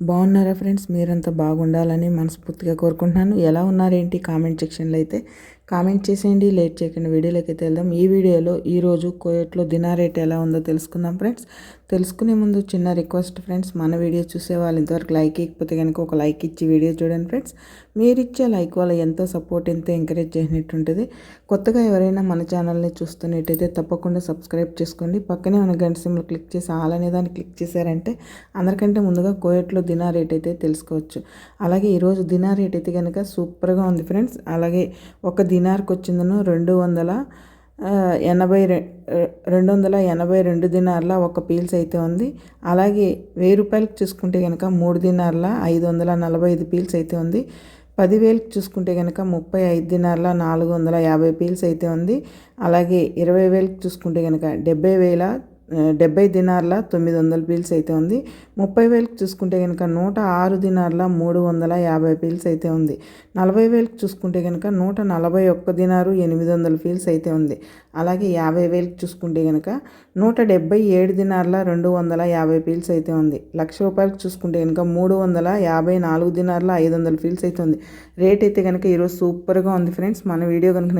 బాగున్నారా ఫ్రెండ్స్? మీరంతా బాగుండాలని మనస్ఫూర్తిగా కోరుకుంటున్నాను. ఎలా ఉన్నారేంటి? కామెంట్ సెక్షన్లో అయితే కామెంట్ చేసేయండి. లేట్ చేయకుండా వీడియోలోకి అయితే వెళ్దాం. ఈ వీడియోలో ఈరోజు కోయట్లో దినా రేట్ ఎలా ఉందో తెలుసుకుందాం ఫ్రెండ్స్. తెలుసుకునే ముందు చిన్న రిక్వెస్ట్ ఫ్రెండ్స్. మన వీడియో చూసే వాళ్ళు ఇంతవరకు లైక్ ఇకపోతే కనుక ఒక లైక్ ఇచ్చి వీడియో చూడండి ఫ్రెండ్స్. మీరు ఇచ్చే లైక్ వల్ల ఎంతో సపోర్ట్ ఎంతో ఎంకరేజ్ చేసినట్టు ఉంటుంది. కొత్తగా ఎవరైనా మన ఛానల్ని చూస్తున్నట్టయితే తప్పకుండా సబ్స్క్రైబ్ చేసుకోండి. పక్కనే ఉన్న గంట సింబల్ క్లిక్ చేసి ఆల్ అనే దాన్ని క్లిక్ చేశారంటే అందరికంటే ముందుగా కోయట్లో దినా రేట్ అయితే తెలుసుకోవచ్చు. అలాగే ఈరోజు దినా రేట్ అయితే కనుక సూపర్గా ఉంది ఫ్రెండ్స్. అలాగే ఒక దినార్కి వచ్చిందను రెండు వందల ఎనభై రెండు వందల ఎనభై రెండు దినార్ల ఒక పీల్స్ అయితే ఉంది. అలాగే వెయ్యి రూపాయలకు చూసుకుంటే కనుక మూడు దినార్ల ఐదు వందల నలభై ఐదు పీల్స్ అయితే ఉంది. పదివేలకు చూసుకుంటే కనుక ముప్పై ఐదు దినార్ల నాలుగు వందల యాభై పీల్స్ అయితే ఉంది. అలాగే ఇరవై వేలకు చూసుకుంటే కనుక డెబ్బై వేల డెబ్బై దినార్ల తొమ్మిది వందల పీల్స్ అయితే ఉంది. ముప్పై వేలకు చూసుకుంటే కనుక నూట ఆరు దినార్ల మూడు వందల యాభై పీల్స్ అయితే ఉంది. నలభై వేలకు చూసుకుంటే కనుక నూట నలభై ఒక్క దినారు ఎనిమిది వందల పీల్స్ అయితే ఉంది. అలాగే యాభై వేలకు చూసుకుంటే కనుక నూట డెబ్బై ఏడు దినార్ల రెండు వందల యాభై పీల్స్ అయితే ఉంది. లక్ష రూపాయలకు చూసుకుంటే కనుక మూడు వందల యాభై నాలుగు దినార్ల ఐదు వందల పీల్స్ అయితే ఉంది. రేట్ అయితే కనుక ఈరోజు సూపర్గా ఉంది ఫ్రెండ్స్. మన వీడియో కనుక